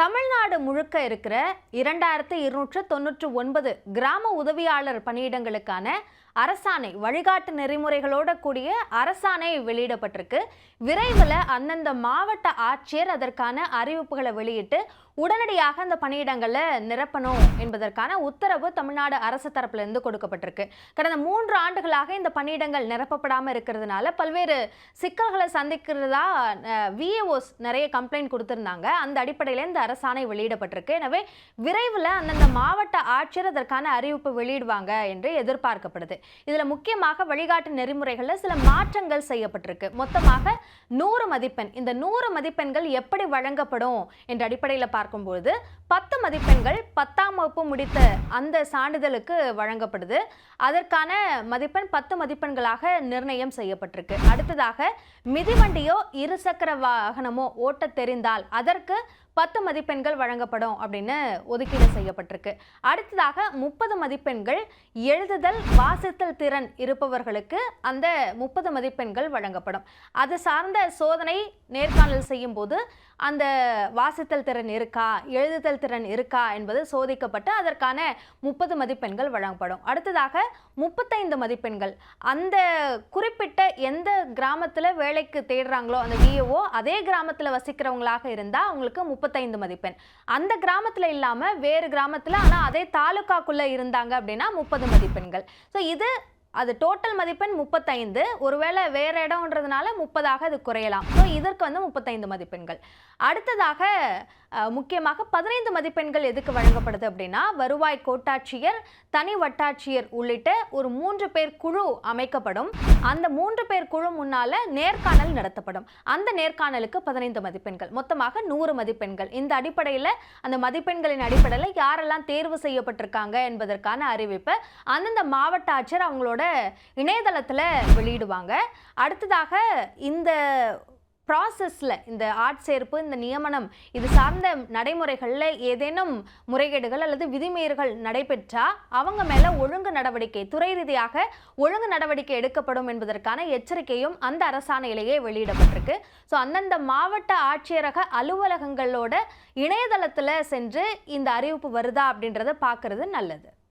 தமிழ்நாடு முழுக்க இருக்கிற இரண்டாயிரத்து இருநூற்று தொண்ணூற்று ஒன்பது கிராம உதவியாளர் பணியிடங்களுக்கான அரசாணை வழிகாட்டு நெறிமுறைகளோட கூடிய அரசாணை வெளியிடப்பட்டிருக்கு. விரைவில் அந்தந்த மாவட்ட ஆட்சியர் அதற்கான அறிவிப்புகளை வெளியிட்டு உடனடியாக அந்த பணியிடங்களை நிரப்பணும் என்பதற்கான உத்தரவு தமிழ்நாடு அரசு தரப்பிலிருந்து கொடுக்கப்பட்டிருக்கு. கடந்த மூன்று ஆண்டுகளாக இந்த பணியிடங்கள் நிரப்பப்படாமல் இருக்கிறதுனால பல்வேறு சிக்கல்களை சந்திக்கிறதா விஏஓஸ் நிறைய கம்ப்ளைண்ட் கொடுத்துருந்தாங்க. அந்த அடிப்படையில் இந்த அரசாணை வெளியிடப்பட்டிருக்கு. எனவே விரைவில் அந்தந்த மாவட்ட ஆட்சியர் அதற்கான அறிவிப்பு வெளியிடுவாங்க என்று எதிர்பார்க்கப்படுது. இதில் முக்கியமாக வழிகாட்டு நெறிமுறைகளில் சில மாற்றங்கள் செய்யப்பட்டிருக்கு. மொத்தமாக நூறு மதிப்பெண். இந்த நூறு மதிப்பெண்கள் எப்படி வழங்கப்படும் என்ற அடிப்படையில் பார்க்கும்போது பத்து மதிப்பெண்கள் பத்தாம் வகுப்பு முடித்த அந்த சான்றிதழுக்கு வழங்கப்படுது. அதற்கான மதிப்பெண் பத்து மதிப்பெண்களாக நிர்ணயம் செய்யப்பட்டிருக்கு. அடுத்ததாக மிதிவண்டியோ இருசக்கர வாகனமோ ஓட்ட தெரிந்தால் அதற்கு பத்து மதிப்பெண்கள் வழங்கப்படும் அப்படின்னு ஒதுக்கீடு செய்யப்பட்டிருக்கு. அடுத்ததாக முப்பது மதிப்பெண்கள் எழுதுதல் வாசித்தல் திறன் இருப்பவர்களுக்கு அந்த முப்பது மதிப்பெண்கள் வழங்கப்படும். அது சார்ந்த சோதனை நேர்காணல் செய்யும் போது அந்த வாசித்தல் திறன் இருக்கா எழுதுதல் திறன் இருக்கா என்பது சோதிக்கப்பட்டு அதற்கான முப்பது மதிப்பெண்கள் வழங்கப்படும். அடுத்ததாக முப்பத்தைந்து மதிப்பெண்கள். அந்த குறிப்பிட்ட எந்த கிராமத்தில் வேலைக்கு தேடுறாங்களோ அந்த விஏஓ அதே கிராமத்தில் வசிக்கிறவங்களாக இருந்தால் அவங்களுக்கு முப்பத்தைந்து மதிப்பெண். அந்த கிராமத்தில் இல்லாமல் வேறு கிராமத்தில் ஆனால் அதே தாலுக்காக்குள்ளே இருந்தாங்க அப்படின்னா முப்பது மதிப்பெண்கள். ஸோ இது அது டோட்டல் மதிப்பெண் முப்பத்தைந்து. ஒருவேளை வேற இடம்ன்றதுனால முப்பதாக அது குறையலாம். ஸோ இதற்கு வந்து முப்பத்தைந்து மதிப்பெண்கள். அடுத்ததாக முக்கியமாக பதினைந்து மதிப்பெண்கள் எதுக்கு வழங்கப்படுது அப்படின்னா வருவாய் கோட்டாட்சியர் தனி வட்டாட்சியர் உள்ளிட்ட ஒரு மூன்று பேர் குழு அமைக்கப்படும். அந்த மூன்று பேர் குழு முன்னால நேர்காணல் நடத்தப்படும். அந்த நேர்காணலுக்கு பதினைந்து மதிப்பெண்கள். மொத்தமாக நூறு மதிப்பெண்கள். இந்த அடிப்படையில் அந்த மதிப்பெண்களின் அடிப்படையில் யாரெல்லாம் தேர்வு செய்யப்பட்டிருக்காங்க என்பதற்கான அறிவிப்பை அந்தந்த மாவட்ட ஆட்சியர் அவங்களோட இணையதளத்தில் வெளியிடுவாங்க. அடுத்ததாக இந்த ப்ராசஸில் இந்த ஆட்சேர்ப்பு இந்த நியமனம் இது சார்ந்த நடைமுறைகளில் ஏதேனும் முறைகேடுகள் அல்லது விதிமீறல்கள் நடைபெற்றால் அவங்க மேலே ஒழுங்கு நடவடிக்கை துறை ரீதியாக ஒழுங்கு நடவடிக்கை எடுக்கப்படும் என்பதற்கான எச்சரிக்கையும் அந்த அரசாணையிலேயே வெளியிடப்பட்டிருக்கு. ஸோ அந்தந்த மாவட்ட ஆட்சியரக அலுவலகங்களோட இணையதளத்தில் சென்று இந்த அறிவிப்பு வருதா அப்படின்றத பார்க்கறது நல்லது.